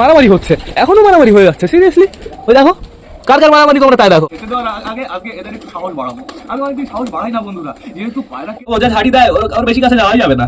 মারামারি হচ্ছে। এখনও মারামারি হয়ে যাচ্ছে সিরিয়াসলি ওই দেখো কার কার মারামারি তোমরা তাই দেখো। আগে আগে এদের একটু সাহস বাড়াবো। আমি অনেকদিন সাহস বাড়াই না বন্ধুরা যেহেতু পায়রা ও যা ঝাড়ি দেয় ওর ওর বেশি কাছে যাওয়াই যাবে না।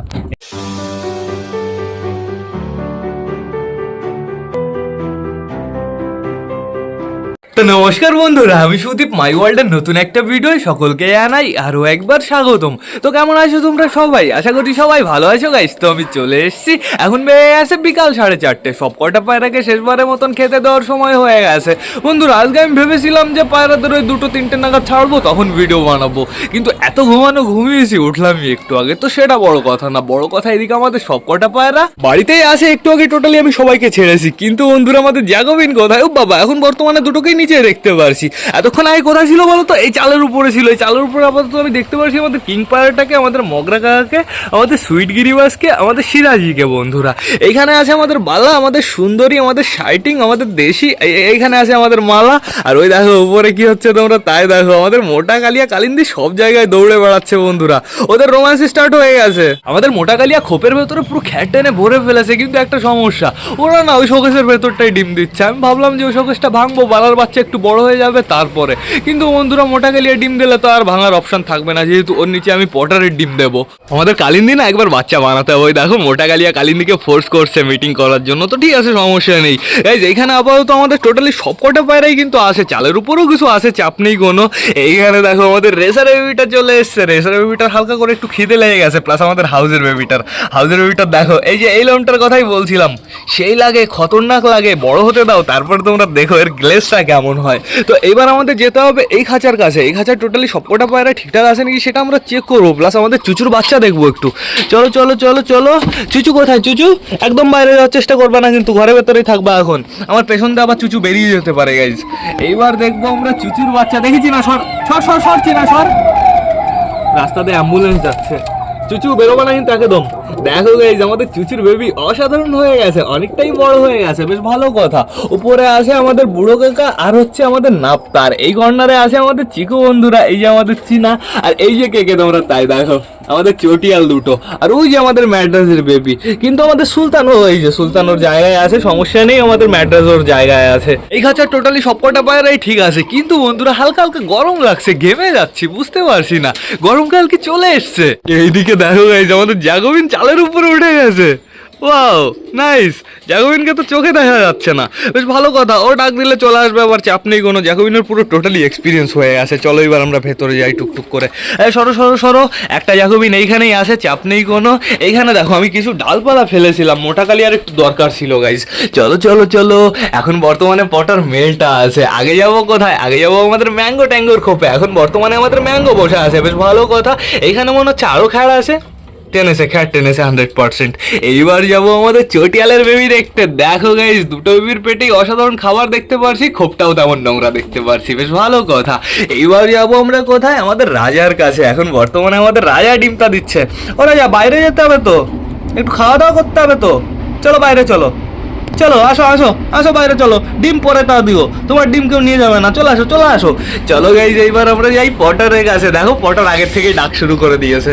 তো নমস্কার বন্ধুরা, আমি সুদীপ মাই ওয়ার্ল্ডের নতুন একটা ভিডিও সকলকে জানাই আরও একবার স্বাগতম। তো কেমন আছো তোমরা সবাই? আশা করি সবাই ভালো আছো গাইস তো আমি চলে এসেছি। এখন বেড়ে গেছে বিকাল সাড়ে চারটে। সব কটা পায়রাকে শেষবারের মতন খেতে দেওয়ার সময় হয়ে গেছে। বন্ধুরা, আজকে আমি ভেবেছিলাম যে পায়রাদের ওই দুটো, তিনটে নাগাদ ছাড়বো, তখন ভিডিও বানাবো। কিন্তু এত ঘুমানো ঘুমিয়েছি উঠলামই একটু আগে। তো সেটা বড় কথা না, বড় কথা এদিকে আমাদের সব কটা পায়রা বাড়িতেই আসে একটু আগে টোটালি আমি সবাইকে ছেড়েছি। কিন্তু বন্ধুরা, আমাদের জাগবিন কোথায়? ও বাবা, এখন বর্তমানে দুটোকেই নিচে দেখতে পারছি। এতক্ষণ আগে কোথায় ছিল বলো তো? এই চালের উপরে ছিল। এই চালের উপরে আপাতত আমি দেখতে পারছি আমাদের কিং পায়রাটাকে, আমাদের মগরা কাকাকে, আমাদের সুইট গিরিবাসকে, আমাদের সিরাজিকে বন্ধুরা। এইখানে আছে আমাদের বালা, আমাদের সুন্দরী, আমাদের শাইটিং, আমাদের দেশি এইখানে আছে আমাদের মালা। আর ওই দেখো, উপরে কি হচ্ছে তোমরা? তাই দেখো, আমাদের মোটা কালিয়া কালিন্দি সব জায়গায় দৌড়ে বেড়াচ্ছে বন্ধুরা। ওদের রোমান্স স্টার্ট হয়ে গেছে। আমাদের মোটা কালিয়া খোপের ভেতরে পুরো খ্যাট টেনে ভরে ফেলেছে, কিন্তু একটা সমস্যা। ওরা না ওই শোকেসের ভেতরটাই ডিম দিচ্ছে। আমি ভাবলাম যে ওই শোকেসটা ভাঙবো, বালার বাচ্চা একটু বড় হয়ে যাবে তারপরে। কিন্তু বন্ধুরা মোটা কালিয়া ডিম দিলে তো আর ভাঙার অপশন থাকবে না। যেহেতু ওর নিচে আমি পটারের ডিম দেবো। আমাদের কালিন্দি না একবার বাচ্চা বানাতে হবে। দেখো মোটা কালিয়া কালিন্দিকে ফোর্স করছে মিটিং করার জন্য। তো ঠিক আছে, সমস্যা নেই। এই যে এইখানে আপাতত আমাদের টোটালি সব কটা পায়রাই কিন্তু আসে। চালের উপরেও কিছু আসে, চাপ নেই কোনো। এইখানে দেখো, আমাদের রেসার বেবিটা চলে এসছে। রেসার বেবিটার হালকা করে একটু খিদে লেগে গেছে প্লাস আমাদের হাউজের বেবিটার। হাউজের বেবিটার দেখো, এই যে এই লোনটার কথাই বলছিলাম। সেই লাগে, খতরনাক লাগে, বড় হতে দাও, তারপর তোমরা দেখো এর গ্লেসটা কেমন। হয়? তো এবার আমাদের যেতে হবে এই খাঁচার কাছে। এই খাঁচার টোটালি সবকটা পায়রা ঠিকঠাক আছে নাকি সেটা আমরা চেক করব। প্লাস আমাদের চুচুর বাচ্চা দেখব একটু। চলো চলো চলো চলো। চুচু কোথায়? চুচু? একদম বাইরে যাওয়ার চেষ্টা করবে না কিন্তু ঘরের ভেতরেই থাকবা এখন। আমার পেছন দিয়ে আবার চুচু বেরিয়ে যেতে পারে গাইজ এইবার দেখব আমরা চুচুর বাচ্চা। দেখেছি না, সর সর সর সর, চিনা, সর। রাস্তাতে অ্যাম্বুলেন্স যাচ্ছে। চুচু বেরোবে না কিন্তু একদম। দেখো গাইজ আমাদের চুচুর বেবি অসাধারণ হয়ে গেছে, অনেকটাই বড় হয়ে গেছে, বেশ ভালো কথা। উপরে আছে আমাদের বুড়ো কাকা আর হচ্ছে আমাদের নাপতার। এই কর্নারে আছে আমাদের চিকু বন্ধুরা, এই যে আমাদের চিনা, আর এই যে কে কে তোমরা, তাই দেখো। আমাদের চটিয়াল দুটো। আর ওই যে আমাদের ম্যাড্রাসের বেবি কিন্তু আমাদের সুলতান, ও হয়েছে যে সুলতান ওর জায়গায় আছে, সমস্যা নেই, আমাদের ম্যাড্রাস ওর জায়গায় আছে। এই খাঁচার টোটালি সবকটা পায়রাই ঠিক আছে, কিন্তু বন্ধুরা হালকা হালকা গরম লাগছে, ঘেমে যাচ্ছি, বুঝতে পারছি না। গরমকাল কি চলে এসছে? এইদিকে দেখো গাইজ আমাদের জাগবিন চালের উপরে উঠে গেছে। ওয়াও নাইস জ্যাকোবিনকে তো চোখে দেখা যাচ্ছে না। বেশ ভালো কথা। ও ডাক দিলে চলে আসবে, আবার চাপ নেই কোনো। জ্যাকোবিনের পুরো টোটালি এক্সপিরিয়েন্স হয়ে গেছে। চলো এবার আমরা ভেতরে যাই টুকটুক করে। সরো সরো সরো। একটা জ্যাকোবিন এইখানেই আছে চাপ নেই কোনো। এইখানে দেখো, আমি কিছু ডালপালা ফেলেছিলাম। মোটা কালি আর একটু দরকার ছিল গাইজ চলো চলো চলো। এখন বর্তমানে পটার মেলটা আছে। আগে যাব কোথায়? আগে যাব আমাদের ম্যাঙ্গো ট্যাঙ্গোর খোপে। এখন বর্তমানে আমাদের ম্যাঙ্গো বসে আছে। বেশ ভালো কথা। এইখানে মনে হচ্ছে আরও খেলা আছে। টেনেছে, খ্যাট টেনেছে হান্ড্রেড পার্সেন্ট এইবার যাব আমাদের চটিয়ালের বেবি দেখতে। দেখো গাইজ দুটো বেবির পেটেই অসাধারণ খাবার দেখতে পারছি, খোপটাও তেমন নোংরা দেখতে পারছি, বেশ ভালো কথা। এইবার যাব আমরা কোথায়? আমাদের রাজার কাছে। এখন বর্তমানে আমাদের রাজা ডিমটা দিচ্ছে। ও রাজা, বাইরে যেতে হবে তো। একটু খাওয়া দাওয়া করতে হবে তো। চলো বাইরে চলো। চলো, আসো আসো আসো বাইরে চলো। ডিম পরে তা দিও। তোমার ডিম কেউ নিয়ে যাবে না। চলো, আসো চলো আসো। চলো গাইজ এইবার আমরা যাই পটারের কাছে। দেখো, পটার আগের থেকেই ডাক শুরু করে দিয়েছে।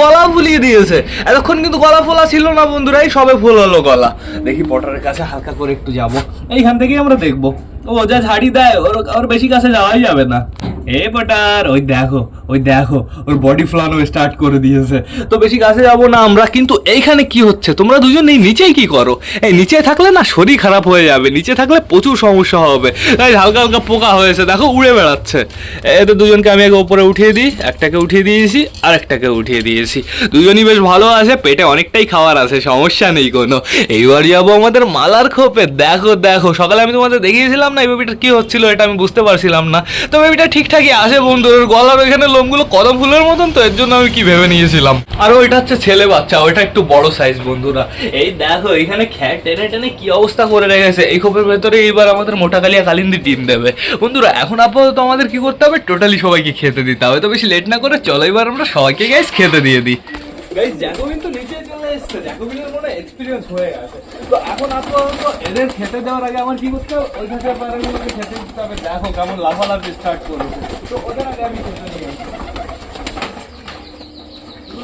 গলা ফুলিয়ে দিয়েছে। এতক্ষণ কিন্তু গলা ফোলা ছিল না বন্ধুরা এই সবে ফুল হলো গলা। দেখি পটারের কাছে হালকা করে একটু যাব। এইখান থেকেই আমরা দেখব। ও যা ঝাড়ি দেয়, ওর ওর বেশি কাছে যাওয়াই যাবে না। এ ওই দেখো ওই দেখো, ওর বডি ফ্লানো স্টার্ট করে দিয়েছে। তো বেশি কাছে যাব না আমরা, কিন্তু এইখানে কি হচ্ছে? তোমরা দুজন এই নিচেই কি করো? এই নিচে থাকলে না শরীর খারাপ হয়ে যাবে, নিচে থাকলে প্রচুর সমস্যা হবে। তাই হালকা হালকা পোকা হয়েছে, দেখো উড়ে বেড়াচ্ছে। এদের দুজনকে আমি আগে উপরে উঠিয়ে দিই, একটাকে উঠিয়ে দিয়েছি আর একটাকে উঠিয়ে দিয়েছি। দুজনই বেশ ভালো আছে, পেটে অনেকটাই খাবার আছে, সমস্যা নেই কোনো। এইবার যাব আমাদের মালার খোপে, দেখো দেখো, সকালে আমি তোমাদের দেখিয়েছিলাম না এই বেবিটা কি হচ্ছিল, এটা আমি বুঝতে পারছিলাম না। তো বেবিটা ঠিকঠাকই আসে বন্ধু? ওর গলার ওইখানে লোমগুলো কদম ফুলের মতন তো, এর জন্য আমি কি ভেবে নিয়েছিলাম? আর ওইটা হচ্ছে ছেলে বাচ্চা, ওইটা একটু বড় সাইজ বন্ধুরা। এই দেখো, এখানে খ্যাট, টেনে টেনে কি অবস্থা করে রেখেছে। এই খোপের ভেতরে এইবার আমাদের মোটা কালিয়া কালিন্দি টিম দেবে। বন্ধুরা, এখন আপাতত আমাদের কি করতে হবে? টোটালি সবাইকে খেতে দিতে হবে। তো বেশি লেট না করে চলো, এবার আমরা সবাইকে গাইস খেতে দিয়ে দিই। গাইস জ্যাকোবিন তো নিচে এসেছে জ্যাকোবিনের মনে এক্সপিরিয়েন্স হয়ে গেছে। তো এখন আপাতত এদের খেতে দেওয়ার আগে আমার কি করতে হবে? ওই খেতে দিতে হবে। দেখো কেমন লাফালাফি স্টার্ট করেছে তো ওদের আগে আমি খেতে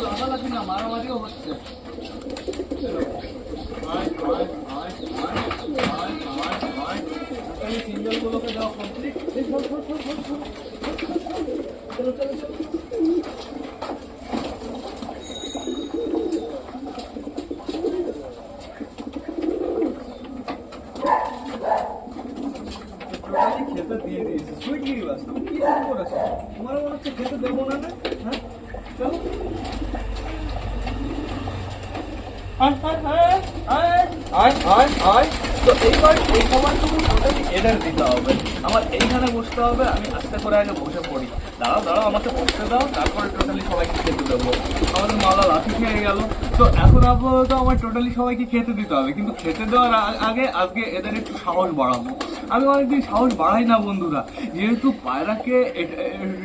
লাফালাফি না মারামারিও হচ্ছে। আয়, আয়, কমপ্লিট চলো টোটালি খেতে দিয়ে দিয়েছি সুইট গিরিবাস তুমি কি শুরু করেছ তোমার মনে হচ্ছে খেতে দেবো না না হ্যাঁ চলো আয় আয় আয় আয় আয়। তো এইবার এই সময়টুকু টোটালি এদের দিতে হবে। আমার এইখানে বসতে হবে, আমি আস্তে করে আগে বসে পড়ি। দাঁড়াও দাঁড়াও, আমাকে বসতে দাও, তারপরে টোটালি সবাইকে খেতে দেবো। আমাদের মালা লাঠি খেয়ে গেল। তো এখন আপাতত আমার টোটালি সবাইকে খেতে দিতে হবে, কিন্তু খেতে দেওয়ার আগে, আজকে এদের একটু সাহস বাড়াবো। আমি অনেকদিন সাহস বাড়াই না বন্ধুরা। যেহেতু পায়রাকে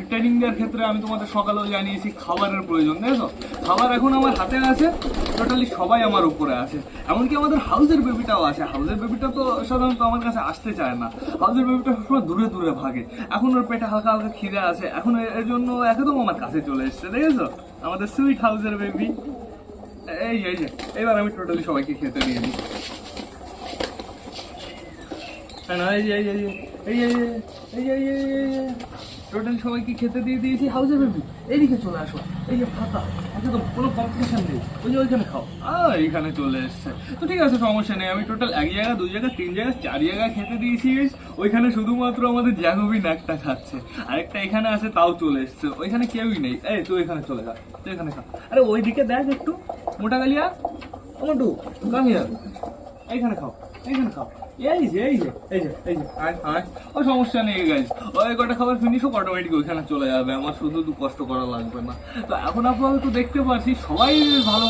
ট্রেনিং দেওয়ার ক্ষেত্রে আমি তোমাদের সকালেও জানিয়েছি খাবারের প্রয়োজন তো খাবার এখন আমার হাতে আছে টোটালি সবাই আমার উপরে আছে। এমনকি আমাদের হাউসের বেবিটাও আছে। হাউসের বেবিটা তো সাধারণত আমার কাছে আসতে চায় না। হাউসের বেবিটা সবসময় দূরে দূরে ভাগে। এখন ওর পেটে হালকা হালকা খিদে আছে। এখন এর- জন্য একদম আমার কাছে চলে এসছে দেখেছ? আমাদের সুইট হাউসের বেবি এই এই এবার আমি টোটালি সবাইকে খেতে দিই। হ্যাঁ, না, এই যে, এই যে, এই যে, এই যে, এই টোটাল সবাইকে খেতে দিয়ে দিয়েছি হাউসে বেবি এইদিকে চলে আসো এই যে ফাঁকা একদম কোনো কম্পিটিশন নেই ওই যে ওইখানে খাও। আহ এইখানে চলে এসছে। তো ঠিক আছে সমস্যা নেই আমি টোটাল এক জায়গা দুই জায়গা তিন জায়গা চার জায়গায় খেতে দিয়েছি ওইখানে শুধুমাত্র আমাদের জ্যাকবিন একটা খাচ্ছে। আরেকটা এখানে আছে তাও চলে এসছে। ওইখানে কেউই নেই। এই তুই এখানে চলে যা তুই এখানে খা। আরে ওইদিকে দেখ একটু মোটা গালিয়া মোটু কাম হিয়ার এইখানে খাও এইখানে খাও। এই যে এই যে এই যে এই যে, আয় আয়। সমস্যা নেই ওই কটা অটোমেটিক ওইখানে চলে যাবে। আমার শুধু কষ্ট করা লাগবে না। তো এখন দেখতে পাচ্ছি সবাই ভালো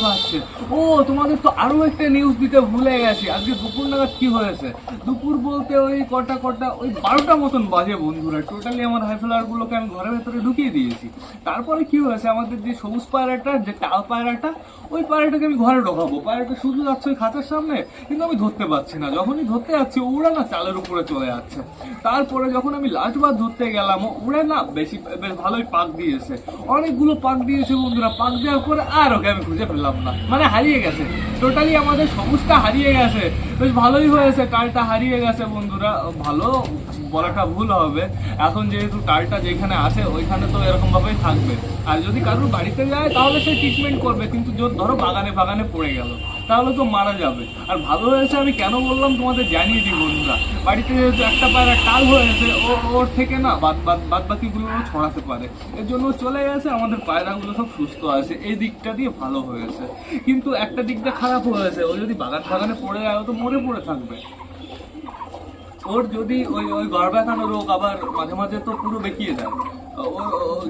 ও, তোমাদের তো আরও একটা নিউজ দিতে ভুলে গেছি। আজকে দুপুর নাগাদ কি হয়েছে? দুপুর বলতে ওই কটা কটা, ওই বারোটা মতন বাজে বন্ধুরা। টোটালি আমার হাইফ্লার গুলোকে আমি ঘরের ভেতরে ঢুকিয়ে দিয়েছি। তারপরে কি হয়েছে? আমাদের যে সবুজ পায়রাটা, যে টাল পায়রাটা, ওই পায়রাটাকে আমি ঘরে ঢোকাবো। পায়রাটা শুধু যাচ্ছে ওই খাঁচার সামনে, কিন্তু আমি ধরতে পারছি না। যখনই ধরতে যাচ্ছি, ওরা না চালের উপরে চলে যাচ্ছে। তারপরে যখন আমি লাস্ট বার ধরতে গেলাম, ওরা না বেশি, বেশ ভালোই পাক দিয়েছে। অনেকগুলো পাক দিয়েছে বন্ধুরা, পাক দেওয়ার পরে আর ওকে আমি খুঁজে পেলাম না। মানে হারিয়ে গেছে। টোটালি আমাদের সবুজটা হারিয়ে গেছে। বেশ ভালোই হয়েছে, কালটা হারিয়ে গেছে বন্ধুরা। ভালো বলাটা ভুল হবে। এখন যেহেতু টালটা যেখানে আসে ওইখানে তো এরকমভাবেই থাকবে। আর যদি কারোর বাড়িতে যায়, তাহলে সে ট্রিটমেন্ট করবে। কিন্তু ধরো বাগানে বাগানে পড়ে গেল। তাহলে তো মারা যাবে। আর ভালো হয়েছে আমি কেন বললাম তোমাদের জানিয়ে দিই, বন্ধুরা। বাড়িতে যেহেতু একটা পায়রা টাল হয়েছে, ও, ওর থেকে না বাদ বাদ বাদ বাকিগুলো ছড়াতে পারে। এর জন্য চলে গেছে, আমাদের পায়রাগুলো সব সুস্থ আছে। এই দিকটা দিয়ে ভালো হয়েছে। কিন্তু একটা দিকটা খারাপ হয়েছে, ও যদি বাগান বাগানে পড়ে যায় তো মরে পড়ে থাকবে। ওর যদি ওই ওই গর্ভাকানো রোগ আবার মাঝে মাঝে তো পুরো বেঁকিয়ে ও-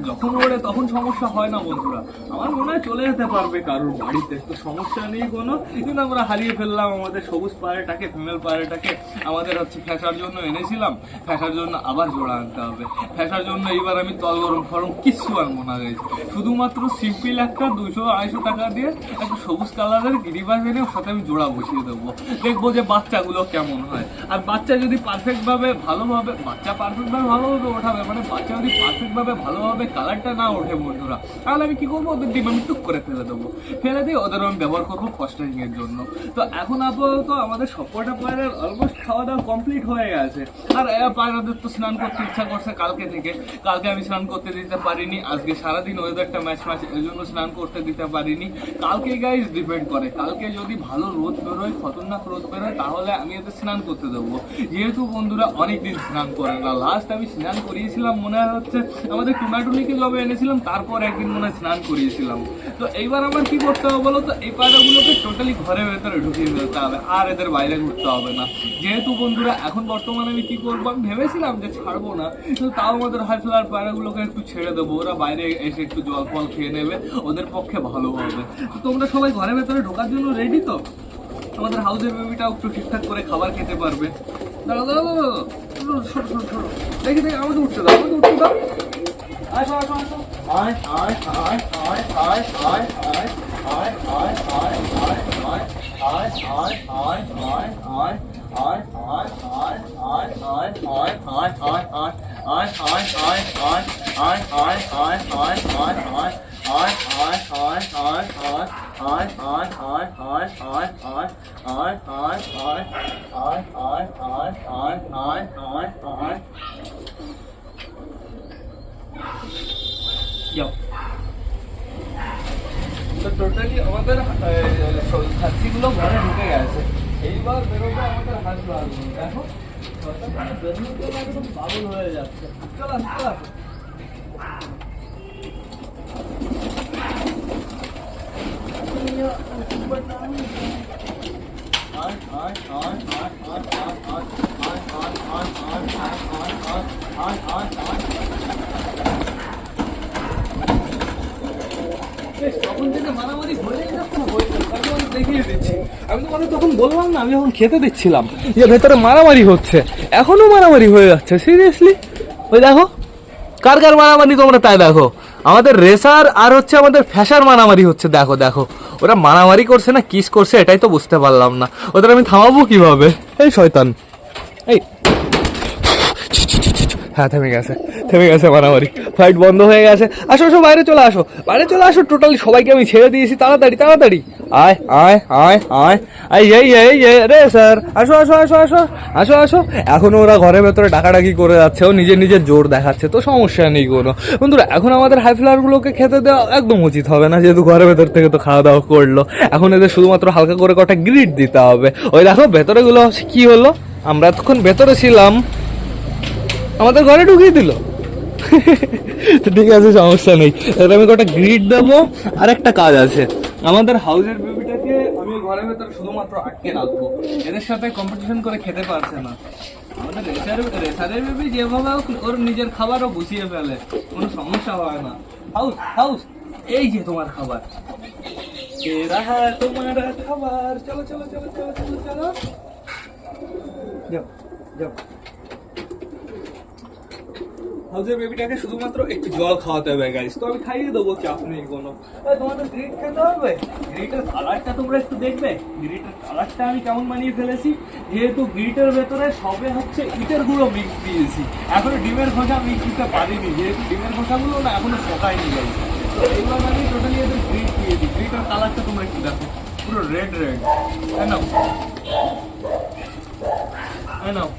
যখন ওড়ে তখন সমস্যা হয় না বন্ধুরা। আমার মনে হয় চলে যেতে পারবে কারোর বাড়িতে। তো সমস্যা নেই কোনো। কিন্তু আমরা হারিয়ে ফেললাম আমাদের সবুজ পায়রাটাকে ফিমেল পায়রাটাকে আমাদের হচ্ছে ফ্যাসার জন্য এনেছিলাম। ফ্যাসার জন্য আবার জোড়া আনতে হবে। ফ্যাসার জন্য এইবার আমি তল গরম ফরম কিচ্ছু আর মনে গেছে শুধুমাত্র সিম্পল একটা দুশো আড়াইশো টাকা দিয়ে একটা সবুজ কালারের গিরিবাস এনে সাথে আমি জোড়া বসিয়ে দেবো। দেখব যে বাচ্চাগুলো কেমন হয়। আর বাচ্চা যদি পারফেক্ট ভাবে, ভালোভাবে, বাচ্চা পারফেক্ট ভাবে ভালোভাবে ওঠাবে মানে বাচ্চা যদি পারফেক্ট ভাবে ভালোভাবে কালারটা না ওঠে বন্ধুরা। তাহলে আমি কি করব? ওদের ডিম আমি টুক করে ফেলে দেবো। ফেলে দিয়ে ওদের আমি ব্যবহার করব ফস্টারিং এর জন্য। তো এখন আপাতত আমাদের সবকটা পায়রার অলমোস্ট খাওয়া দাওয়া কমপ্লিট হয়ে গেছে। আর পায়রাদের তো স্নান করতে ইচ্ছা করছে কালকে থেকে। কালকে আমি স্নান করতে দিতে পারিনি। আজকে সারাদিন ওয়েদারটা ম্যাচ ম্যাচ এই জন্য স্নান করতে দিতে পারিনি। কালকে গাইজ ডিপেন্ড করে। কালকে যদি ভালো রোদ বেরোয়, খতরনাক রোদ বেরোয়, তাহলে আমি এদের স্নান করতে দেবো। যেহেতু বন্ধুরা অনেকদিন স্নান করে না। লাস্ট আমি স্নান করিয়েছিলাম, মনে হচ্ছে আমাদের টুনাটুনিকে যবে এনেছিলাম, তারপর একদিন মনে স্নান করিয়েছিলাম। তো এইবার আমার কি করতে হবে বলো তো? এই পায়রাগুলোকে টোটালি ঘরের ভেতরে ঢুকিয়ে ফেলতে হবে, আর এদের বাইরে ঘুরতে হবে না। যেহেতু বন্ধুরা, এখন বর্তমানে আমি কি করব? আমি ভেবেছিলাম যে ছাড়বো না, কিন্তু তাও আমাদের হাই ফ্লাওয়ার পায়রাগুলোকে একটু ছেড়ে দেবো। ওরা বাইরে এসে একটু জল ফল খেয়ে নেবে, ওদের পক্ষে ভালো হবে। তো তোমরা সবাই ঘরের ভেতরে ঢোকার জন্য রেডি তো? আমাদের হাউসের বেবিটাও একটু ঠিকঠাক করে খাবার খেতে পারবে। দাঁড়াও দাঁড়াও। দাঁড়াও, সরো, সরো, সরো। দেখি দেখি আমাকে উঠতে দাও আমাকে উঠতে দাও আসো আসো আসো আয় আয় আয় আয় আয় আয় আয় আয় আয় আয় আয় আয় আয় আয় আয় আয় আয় আর আর আর আর আর আর আর আর আর আর আর আর আর আর আর আর যাও তো টোটালি আমাদের খাসিগুলো ঘরে ঢুকে গেছে এইবার বেরোবে আমাদের হাত লাগবে দেখো বেরোতে হয়ে যাচ্ছে চল চল আমি তোমাকে দেখিয়ে দিচ্ছি। আমি তোমাকে তখন বললাম না আমি এখন খেতে দিচ্ছিলাম যে ভেতরে মারামারি হচ্ছে এখনও মারামারি হয়ে যাচ্ছে সিরিয়াসলি ওই দেখো কার কার মারামারি তোমরা তাই দেখো আমাদের রেসার আর হচ্ছে আমাদের ফ্যাশার মারামারি হচ্ছে দেখো দেখো ওরা মারামারি করছে না কিস করছে এটাই তো বুঝতে পারলাম না। ওদের আমি থামাবো কীভাবে? এই শয়তান। এই। হ্যাঁ থেমে গেছে। থেমে গেছে মারামারি। ফাইট বন্ধ হয়ে গেছে। আসো আসো, বাইরে চলে আসো। বাইরে চলে আসো টোটালি সবাইকে আমি ছেড়ে দিয়েছি। তাড়াতাড়ি তাড়াতাড়ি। আয় আয় আয় আয়। আয়, এই এই এই রে স্যার আসো আসো আসো আসো আসো আসো। এখনও ওরা ঘরের ভেতরে ডাকাডাকি করে যাচ্ছে। ও নিজের নিজের জোর দেখাচ্ছে। তো সমস্যা নেই কোনো। বন্ধুরা, এখন আমাদের হাই ফ্লাওয়ারগুলোকে খেতে দেওয়া একদম উচিত হবে না। যেহেতু ঘরের ভেতর থেকে তো খাওয়া দাওয়া করল। এখন এদের শুধুমাত্র হালকা করে কটা গ্রিট দিতে হবে। ওই দেখো ভেতরেগুলো কি হলো? আমরা এতক্ষণ ভেতরে ছিলাম। আমাদের ঘরে ঢুকিয়ে দিল। ঠিক আছে, সমস্যা নেই। তাহলে আমি কটা গ্রিড দেবো, আর একটা কাজ আছে। আমাদের হাউসের বেবিটাকে আমি ঘরের ভেতরে শুধুমাত্র আটকে রাখব। এদের সাথে কম্পিটিশন করে খেতে পারছে না। আমাদের রেসার, রেসারের বেবি যেভাবে ওর নিজের খাবারও গুছিয়ে ফেলে। কোনো সমস্যা হয় না। হাউস হাউস এই যে তোমার খাবার। হ্যাঁ তোমার খাবার। চলো চলো চলো চলো চলো চলো। যাও যাও। হাউসের বেবিটাকে শুধুমাত্র একটু জল খাওয়াতে হবে গাইস তো আমি খাইয়ে দেবো চাপ নেই কোনো। তোমাদের গ্রিট খেতে হবে? গ্রিটের কালারটা তোমরা একটু দেখবে। গ্রিটের কালারটা আমি কেমন বানিয়ে ফেলেছি? যেহেতু গ্রিটের ভেতরে সবে হচ্ছে ইটের গুঁড়ো মিক্স দিয়েছি। এখনও ডিমের খোসা মিক্স দিতে পারিনি। যেহেতু ডিমের খোসাগুলো না এখনও শোকায়নি গাইস তো এইবার আমি টোটালি এদের গ্রিট দিয়ে দিই। গ্রিটের কালারটা তোমরা একটু দেখো। পুরো রেড রেড হ্যাঁ না হ্যাঁ নাও।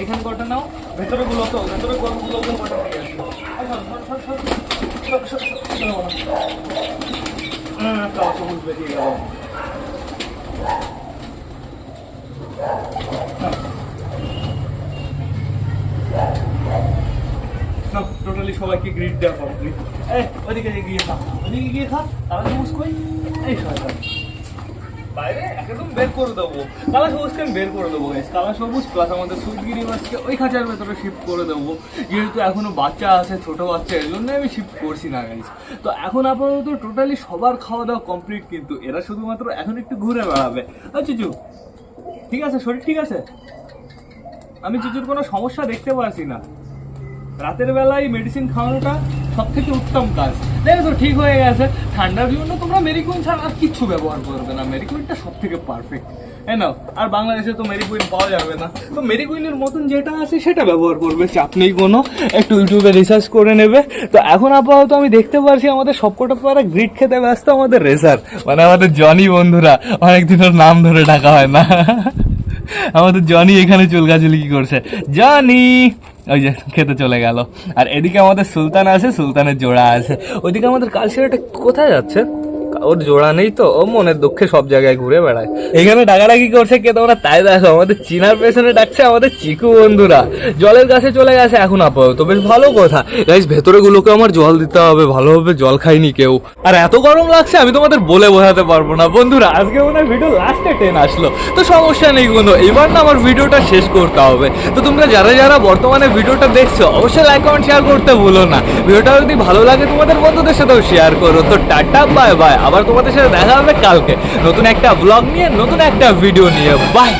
এখানে কটা নাও, ভেতরে গুলো তো, ভেতরে গুলো হ্যাঁ, সবাইকে গ্রিড দেওয়া কমপ্লিট ওইদিকে গিয়ে খা ওইদিকে গিয়ে খা তাহলে বুঝ কই? এই সবাই বাইরে একদম বের করে দেবো। আমি বের করে দেবো সবুজ আমাদের মাছকে ওই খাঁচার ভেতরে শিফট করে দেবো। যেহেতু এখনও বাচ্চা বাচ্চা আমি শিফট করছি না তো এখন টোটালি সবার খাওয়া দাওয়া কমপ্লিট কিন্তু এরা শুধুমাত্র এখন একটু ঘুরে বেড়াবে। আচ্ছা ঠিক আছে? শরীর ঠিক আছে? আমি চুচুর কোনো সমস্যা দেখতে পারছি না। রাতের বেলায় মেডিসিন খাওয়ানোটা সব থেকে উত্তম কাজ। দেখো তো ঠিক হয়ে গেছে। ঠান্ডার জন্য তোমরা মেরিকুইন ছাড়া আর কিচ্ছু ব্যবহার করবে না। মেরিকুইনটা সব থেকে পারফেক্ট হ্যাঁ না? আর বাংলাদেশে তো মেরিকুইন পাওয়া যাবে না। তো মেরিকুইনের মতন যেটা আছে, সেটা ব্যবহার করবে চাপ নেই কোনো একটু ইউটিউবে রিসার্চ করে নেবে। তো এখন আপাতত আমি দেখতে পারছি, আমাদের সবকটা পারা গ্রিট খেতে ব্যস্ত আমাদের রেসার মানে আমাদের জনি বন্ধুরা। অনেকদিন ওর নাম ধরে ডাকা হয় না। আমাদের জনি এখানে চুলকাচুলি কি করছে? জনি ওই যে খেতে চলে গেল। আর এদিকে আমাদের সুলতান আছে, সুলতানের জোড়া আছে। ওইদিকে আমাদের কালশিরাটা কোথায় যাচ্ছে? ওর জোড়া নেই তো ও মনের দুঃখে সব জায়গায় ঘুরে বেড়ায়। এখানে ডাকাডাকি করছে কে তোমরা তাই দেখো আমাদের চিনার পেছনে ডাকছে আমাদের চিকু বন্ধুরা। জলের কাছে চলে গেছে এখন আপাতত বেশ ভালো কথা। গাইস ভেতরে গুলোকে আমার জল দিতে হবে ভালোভাবে জল খাইনি কেউ। আর এত গরম লাগছে আমি তোমাদের বলে বোঝাতে পারব না। বন্ধুরা আজকে মনে হয় ভিডিও লাস্টে টেন আসলো। তো সমস্যা নেই কোনো এবার না আমার ভিডিওটা শেষ করতে হবে। তো তোমরা যারা যারা বর্তমানে ভিডিওটা দেখছ অবশ্যই লাইক কমেন্ট শেয়ার করতে ভুলো না। ভিডিওটা যদি ভালো লাগে তোমাদের বন্ধুদের সাথেও শেয়ার করো। তো টাটা বাই বাই আবার তোমাদের সাথে দেখা হবে কালকে। নতুন একটা ব্লগ নিয়ে, নতুন একটা ভিডিও নিয়ে। বাই